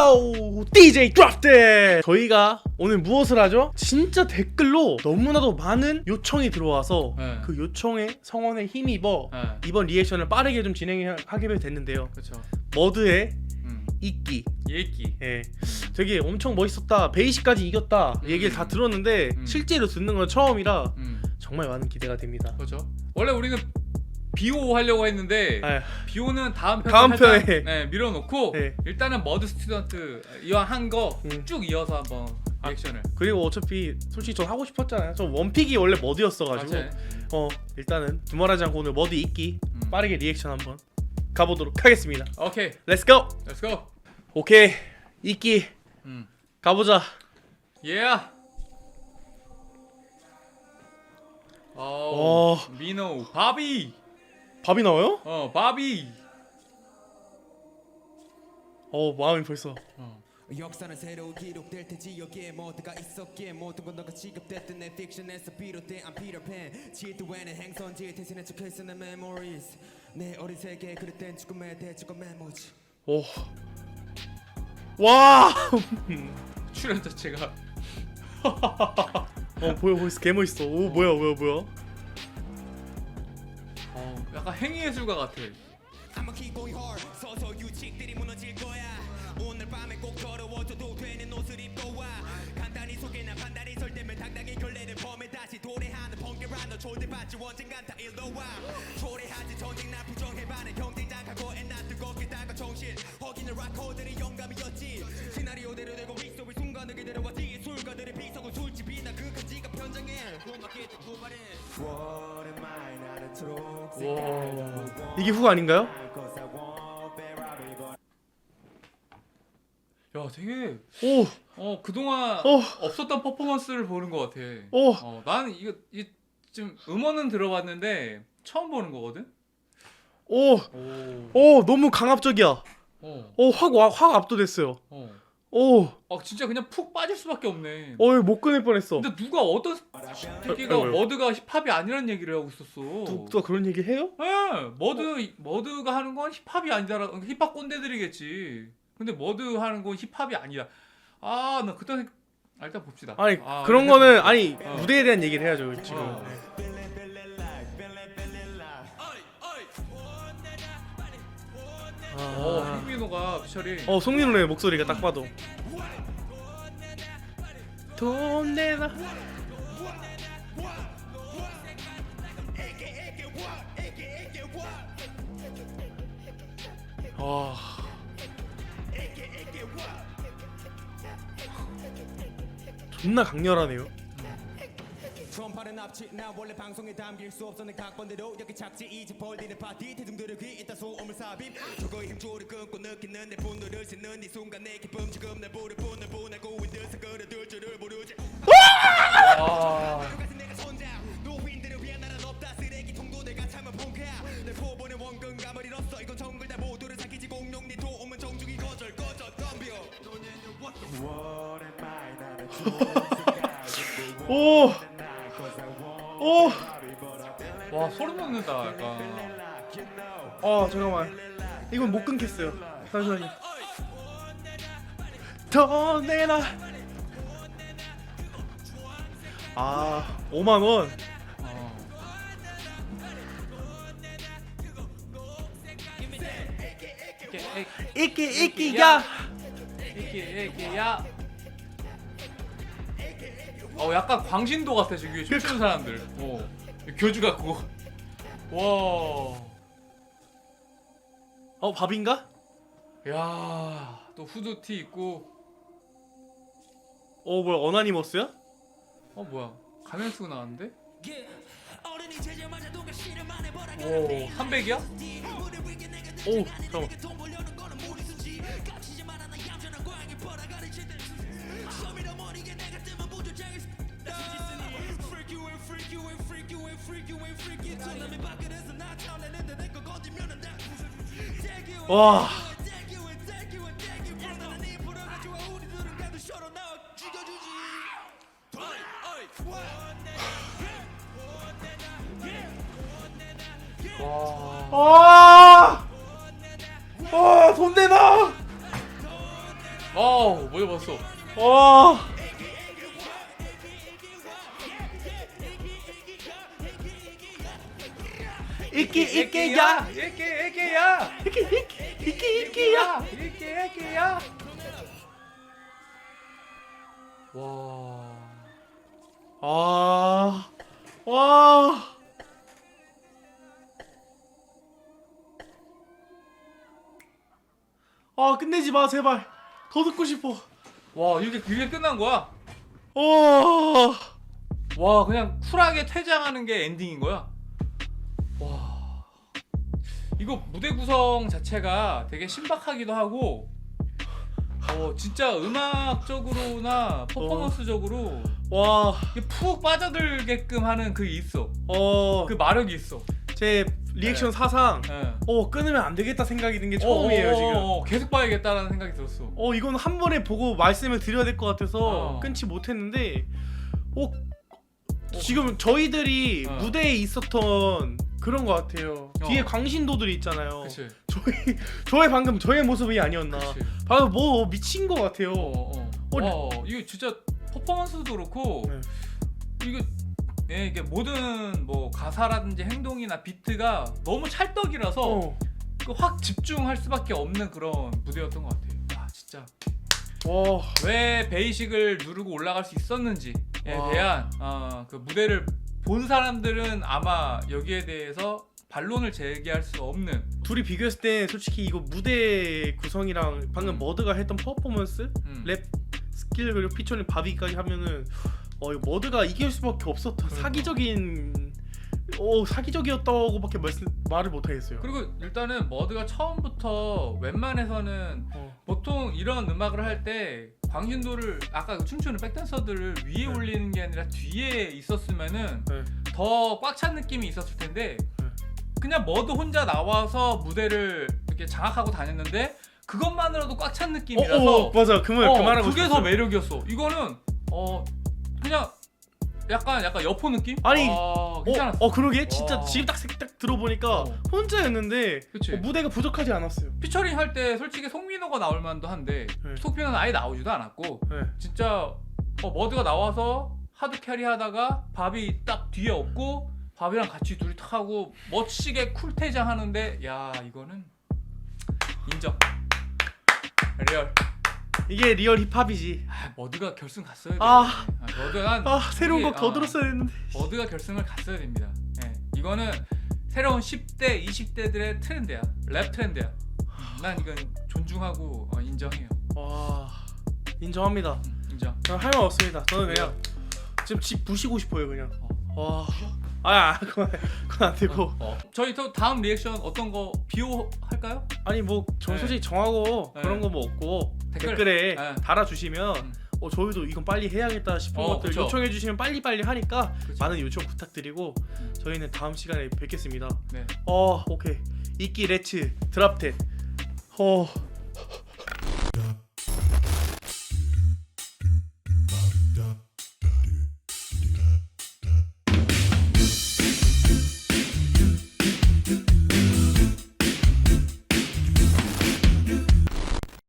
go! DJ it! 저희가 오늘 무엇을 하죠? 진짜 댓글로 너무나도 많은 요청이 들어와서 네. 그 요청에 성원에 힘입어 네. 이번 리액션을 빠르게 좀 진행하게 됐는데요. 그렇죠. 머드의 음. 이끼. 얘기. 예. 되게 엄청 멋있었다. 베이시까지 이겼다. 음. 얘기를 다 들었는데 음. 실제로 듣는 건 처음이라 음. 정말 많은 기대가 됩니다. 그렇죠. 원래 우리는 비오 하려고 했는데 아, 비오는 다음 편 다음 편에. 네, 밀어놓고 네. 일단은 머드 스튜던트 이왕 한거 음. 쭉 이어서 한번 리액션을. 그리고 어차피 솔직히 전 하고 싶었잖아요. 저 원픽이 원래 머드였어가지고 맞아요. 어 일단은 두말하지 않고 오늘 머드 이끼 음. 빠르게 리액션 한번 가보도록 하겠습니다. 오케이, 렛츠 고! 렛츠 고. 오케이 이끼 음. 가보자. 예. 어. 어. 민호, 바비. 밥이 나와요? 어, 바비. 어 마음이 벌써. 어. 역사는 새로 기록될 테지 여기에 모두가 있었기에 모든 건 너가 지급됐던 내 픽션에서 비롯돼 I'm Peter Pan 질투에는 행선지 대신에 적혀있어 내 memories 내 어린 세계에 그릇된 죽음에 대적한 메모지 오. 와. 출연 자체가 어 보여 보여 개 멋있어. 오 뭐야 뭐야 뭐야. 어, 약간 행위예술가 같아. 오늘 밤에 꼭 더러워져도 되는 옷을 입고 와 간단히 속에나 판단이 설대면 당당히 결례를 범해 다시 도래하는 번개라 너 초대받지 언젠간 다 일로 와 초래하지 전쟁 나 부정해 반해 경쟁장 각오에 나 뜨겁게 다가 정신 허기는 락커들의 영감이었지 시나리오대로 되고 윗속의 순간을 그대로왔지 술가들의 비석은 술집이나 와. 이게 후 아닌가요? 야, 되게 오. 어 그동안 어. 없었던 퍼포먼스를 보는 것 같아. 오. 어, 나는 이거 이좀 음원은 들어봤는데 처음 보는 거거든. 오. 오. 오 너무 강압적이야. 어. 오확확 압도됐어요. 어. 오. 아 진짜 그냥 푹 빠질 수밖에 없네. 어이 못 끊을 뻔했어. 근데 누가 어떤 새끼가 아이고, 아이고. 머드가 힙합이 아니라는 얘기를 하고 있었어. 누- 누가 그런 얘기 해요? 예, 머드 머드가 하는 건 힙합이 아니다라. 힙합 꼰대들이겠지. 근데 머드 하는 건 힙합이 아니다. 아, 나 그때 생- 아, 일단 봅시다. 아니 아, 그런 거는. 아니 어. 무대에 대한 얘기를 해야죠 지금. 어. 어, 아. 휘민호가 피처링. 어 송민호의 목소리가 딱 봐도. 돈 내놔. 와. 존나 강렬하네요. 트럼프는 납치. 나 원래 방송에 담길 수 없었는 각본대로 여기 착지. 이제 벌리는 파티. 대중들을 귀있다 소음을 삽입. 그거의 힘조를 끊고 느끼는 내 분노를 싣는 이 순간 내 기쁨. 지금 날 부를 뿐을 보내고 있듯 그려둘 줄을 모르지. 아, 같은 내가 손자. 노인들을 위한 나란 없다. 쓰레기통도 내가 참아 본캐. 내 포본의 원근감을 잃었어. 이건 정글 다 모두를 사기지. 공룡 네 도움은 정중히 거절 거절. 덤벼. 오. 오. 와 소름 돋는다. 약간. 어 잠깐만. 이건 못 끊겠어요. 잠시만요. 더 내놔. 아 5만 원. 어. 이게 이끼 이끼야. 이게 이게야. 어 약간 광신도 같아 지금 위에 춤추는 사람들. 어 교주 같고. 와. 어 밥인가? 야, 또 후드티 입고 어 뭐야 어나니머스야? 어 뭐야? 가면 쓰고 나왔는데? 오, 300이야? 오 잠깐만. 와. 아. 아돈 내놔. 어우 뭐 입었어 와. 이끼 이끼야 이끼 이끼야 이끼 이끼 이끼 이끼야 이끼 이끼야 와 아, 와. 아, 끝내지 마, 제발. 더 듣고 싶어. 와 이게 그게 끝난 거야? 와. 와 그냥 쿨하게 퇴장하는 게 엔딩인 거야? 와 이거 무대 구성 자체가 되게 신박하기도 하고 어 진짜 음악적으로나 퍼포먼스적으로 와. 이게 푹 빠져들게끔 하는 그게 있어 어, 그 마력이 있어 제 리액션 사상, 예. 어, 끊으면 안 되겠다 생각이 든 게 처음이에요, 어, 지금. 어, 어, 계속 봐야겠다라는 생각이 들었어 어, 이건 한 번에 보고 말씀을 드려야 될 것 같아서 어. 끊지 못했는데, 어, 지금 저희들이 어. 무대에 있었던 그런 것 같아요. 어. 뒤에 광신도들이 있잖아요. 그치 저희 저의 방금 저의 모습이 아니었나. 그치 방금 뭐 미친 것 같아요. 어, 어. 어, 와, 이거 진짜 퍼포먼스도 그렇고 네. 이게 예, 이게 모든 뭐 가사라든지 행동이나 비트가 너무 찰떡이라서 어. 그확 집중할 수밖에 없는 그런 무대였던 것 같아요. 와 진짜 와. 왜 베이식을 누르고 올라갈 수 있었는지에 와. 대한 어, 그 무대를 본 사람들은 아마 여기에 대해서 반론을 제기할 수 없는 둘이 비교했을 때 솔직히 이거 무대 구성이랑 방금 음. 머드가 했던 퍼포먼스, 음. 랩 스킬 그리고 피처링 바비까지 하면은 어 이거 머드가 이길 수밖에 없었던 그러니까. 사기적인 어 사기적이었다고밖에 말씀 말을 못 하겠어요. 그리고 일단은 머드가 처음부터 웬만해서는 어. 보통 이런 음악을 할때 광신도를 아까 그 춤추는 백댄서들을 위에 네. 올리는 게 아니라 뒤에 있었으면은 네. 더 꽉 찬 느낌이 있었을 텐데 네. 그냥 머드 혼자 나와서 무대를 이렇게 장악하고 다녔는데 그것만으로도 꽉찬 어, 느낌이라서 어, 어, 맞아 그말 어, 그 말하고 그게 싶었어요. 더 매력이었어. 이거는 어 그냥 약간 약간 여포 느낌? 아니, 아, 괜찮았어. 어, 어 그러게 진짜 와. 지금 딱, 딱 들어보니까 어. 혼자였는데 그치. 어, 무대가 부족하지 않았어요. 피처링 할 때 솔직히 송민호가 나올 만도 한데 네. 송민호는 아예 나오지도 않았고 네. 진짜 어, 머드가 나와서 하드 캐리 하다가 밥이 딱 뒤에 없고 밥이랑 같이 둘이 탁 하고 멋지게 쿨퇴장 하는데 야 이거는 인정 리얼 이게 리얼 힙합이지. 아, 머드가 결승 갔어야 돼 아. 아, 머드가 아 새로운 이게, 곡더 아, 들었어야 했는데. 머드가 결승을 갔어야 됩니다 예, 이거는 새로운 10대 20대들의 트렌드야 랩 트렌드야 음, 난 이건 존중하고 어, 인정해요 와 인정합니다. 음, 인정 저는 할말 없습니다. 저는 그냥 지금 집 부시고 싶어요 그냥. 와. 아 그건 그건 안 되고. 어. 저희 또 다음 리액션 어떤 거 비오 할까요? 아니 뭐저 네. 솔직히 정하고 네. 그런 거 뭐 없고 댓글. 댓글 에 네. 달아주시면 음. 어 저희도 이건 빨리 해야겠다 싶은 어, 것들 그쵸. 요청해 주시면 빨리 빨리 하니까 그쵸. 많은 요청 부탁드리고 음. 저희는 다음 시간에 뵙겠습니다. 네. 어 오케이 이끼 레츠 드랍텐 어